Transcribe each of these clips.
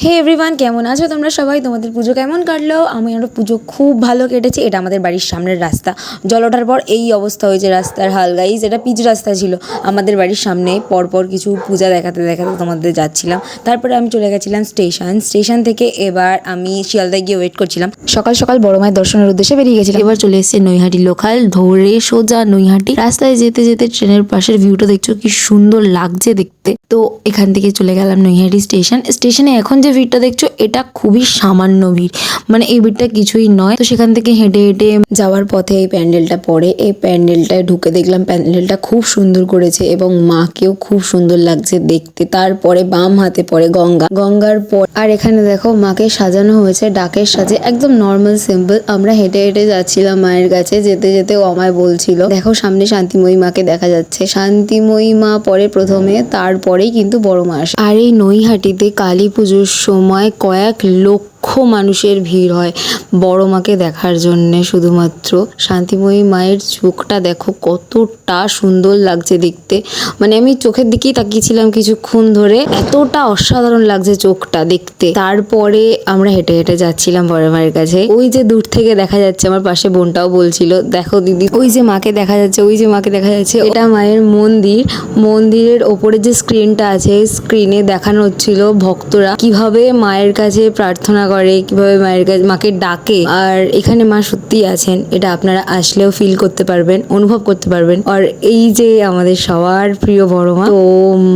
হে everyone কেমন আছো তোমরা সবাই? তোমাদের পুজো কেমন কাটলো? আমি আমার পুজো খুব ভালো কেটেছে। এটা আমাদের বাড়ির সামনের রাস্তা। জল ওঠার পর এই অবস্থা হয়েছে রাস্তার হাল। গাইজ এটা পিচ রাস্তা ছিল। আমাদের বাড়ির সামনে পরপর কিছু পূজা দেখাতে দেখাতে তোমাদের যাচ্ছিলাম। তারপরে আমি চলে গেছিলাম স্টেশন। স্টেশন থেকে এবার আমি শিয়ালদায় গিয়ে ওয়েট করছিলাম। সকাল সকাল বড় মায়ের দর্শনের উদ্দেশ্যে বেরিয়ে গেছিলাম। এবার চলে এসেছে নৈহাটি লোকাল ধরে সোজা নৈহাটি। রাস্তায় যেতে যেতে ট্রেনের পাশের ভিউটা দেখছ কি সুন্দর লাগছে দেখতে। তো এখান থেকে চলে গেলাম নৈহাটি স্টেশন স্টেশনে এখন যে ভিড়টা দেখছ, এটা খুবই সামান্য ভিড়। মানে এই ভিড়টা কিছুই নয়। তো সেখান থেকে হেঁটে হেঁটে যাওয়ার পথে এই প্যান্ডেলটা পড়ে। এই প্যান্ডেলটায় ঢুকে দেখলাম প্যান্ডেলটা খুব সুন্দর করেছে এবং মাকেও খুব সুন্দর লাগছে দেখতে। তারপরে বাম হাতে পড়ে গঙ্গা। গঙ্গার পর আর এখানে দেখো, মাকে সাজানো হয়েছে ডাকের সাজে। একদম নর্মাল সিম্পল আমরা হেঁটে হেঁটে যাচ্ছিলাম মায়ের কাছে। যেতে যেতে ও আমায় বলছিল, দেখো, সামনে শান্তিময়ী মাকে দেখা যাচ্ছে। শান্তিময়ী মা পরে প্রথমে, তারপরেই কিন্তু বড় মাস আর এই নৈহাটিতে কালী পুজোর সময় কয়েক লক্ষ মানুষের ভিড় হয় বড় মাকে দেখার জন্যে। শুধুমাত্র শান্তিময়ী মায়ের চোখটা দেখো, কতটা সুন্দর লাগছে দেখতে। মানে আমি চোখের দিকেই তাকিয়েছিলাম কিছুক্ষণ ধরে। এতটা অসাধারণ লাগছে চোখটা দেখতে। তারপরে আমরা হেঁটে হেঁটে যাচ্ছিলাম বড় মায়ের কাছে। ওই যে দূর থেকে দেখা যাচ্ছে, আমার পাশে বোনটাও বলছিল, দেখো দিদি, ওই যে মাকে দেখা যাচ্ছে, ওই যে মাকে দেখা যাচ্ছে। এটা মায়ের মন্দির। মন্দিরের ওপরে যে স্ক্রিনটা আছে স্ক্রিনে দেখানো হচ্ছিল ভক্তরা কীভাবে মায়ের কাছে প্রার্থনা করে কীভাবে মায়ের কাছে, মাকে ডাকে। আর এখানে মা সত্যি আছেন, এটা আপনারা আসলেও ফিল করতে পারবেন, অনুভব করতে পারবেন। আর এই যে আমাদের সবার প্রিয় বড় মা, তো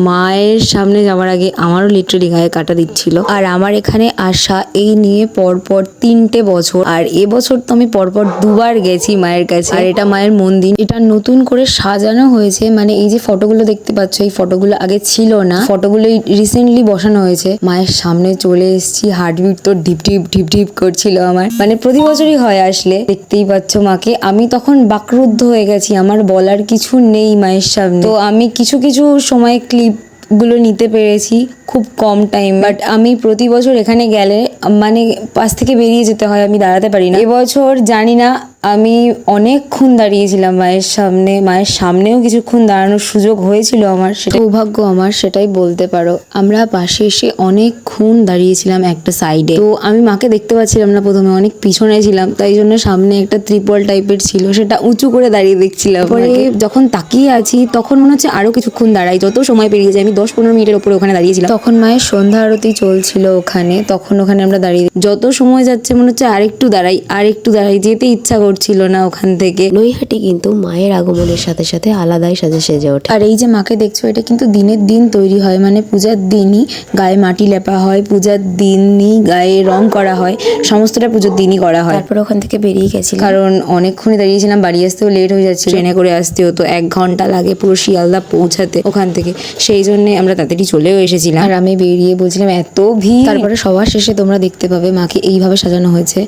মায়ের সামনে যাওয়ার আগে আমারও লিটারালি গায়ে কাটা দিচ্ছিল। আর আমার এখানে আসা এই নিয়ে পরপর তিনটে বছর। আর এবছর তো আমি পরপর দুবার গেছি মায়ের কাছে। আর এটা মায়ের মন্দির। এটা নতুন করে সাজানো হয়েছে। মানে এই যে ফটোগুলো দেখতে পাচ্ছ, এই ফটোগুলো আগে ছিল না। ফটোগুলো রিসেন্টলি বসানো হয়েছে। মায়ের সামনে চলে এসেছি হার্টবিট তো ঢিপ ঢিপ ঢিপ ঢিপ করছিল আমার। মানে প্রতি বছরই হয় আসলে। দেখতেই পাচ্ছ মাকে। আমি তখন বাকরুদ্ধ হয়ে গেছি। আমার বলার কিছু নেই মায়ের সামনে। তো আমি কিছু কিছু সময় ক্লিপগুলো নিতে পেরেছি খুব কম টাইম বাট আমি প্রতি বছর এখানে গেলে মানে পাশ থেকে বেরিয়ে যেতে হয়। আমি দাঁড়াতে পারি না। এবছর জানি না আমি অনেকক্ষণ দাঁড়িয়েছিলাম মায়ের সামনে মায়ের সামনেও কিছুক্ষণ দাঁড়ানোর সুযোগ হয়েছিল আমার সেটা সৌভাগ্য আমার সেটাই বলতে পারো। আমরা পাশে এসে অনেকক্ষণ দাঁড়িয়েছিলাম একটা সাইডে তো আমি মাকে দেখতে পাচ্ছিলাম না প্রথমে অনেক পিছনে ছিলাম তাই জন্য সামনে একটা ত্রিপল টাইপের ছিল সেটা উঁচু করে দাঁড়িয়ে দেখছিলাম পরে যখন তাকিয়ে আছি তখন মনে হচ্ছে আরও কিছুক্ষণ দাঁড়াই যত সময় পেরিয়ে যায় আমি দশ পনেরো মিনিটের উপরে ওখানে দাঁড়িয়েছিলাম। তখন মায়ের সন্ধ্যা আরতি চলছিল ওখানে তখন ওখানে আমরা দাঁড়িয়ে যত সময় যাচ্ছে মনে হচ্ছে আরেকটু দাঁড়াই আরেকটু দাঁড়াই যেতে ইচ্ছা করছিল না ওখান থেকে। নৈহাটি কিন্তু মায়ের আগমনের সাথে সাথে আলাদাই সাজে সেজে ওঠে। আর এই যে মাকে দেখছ এটা কিন্তু দিনের দিন তৈরি হয় মানে পূজার দিনই গায়ে মাটি লেপা হয় পূজার দিনই গায়ে রং করা হয় সমস্তটা পুজোর দিনই করা হয়। তারপর ওখান থেকে বেরিয়ে গেছি কারণ অনেকক্ষণই দাঁড়িয়েছিলাম বাড়ি আসতেও লেট হয়ে যাচ্ছে ট্রেনে করে আসতে হতো এক ঘণ্টা লাগে পুরো শিয়ালদা পৌঁছাতে ওখান থেকে। সেই জন্য আমরা তাড়াতাড়ি চলেও এসেছিলাম। আর আমি বেরিয়ে বলছিলাম এত ভিড়! তারপরে সবার শেষে তোমরা দেখতে পাবে মাকে এইভাবে সাজানো হয়েছে।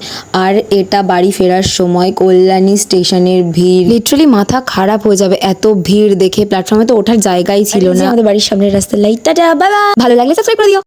আর এটা বাড়ি ফেরার সময় কল্যাণী স্টেশনের ভিড়। লিটারালি মাথা খারাপ হয়ে যাবে এত ভিড় দেখে। প্ল্যাটফর্মে তো ওঠার জায়গাই ছিল না। আমাদের বাড়ির সামনের রাস্তার লাইট টাটা বাবা ভালো লাগলে সাবস্ক্রাইব করে দিও।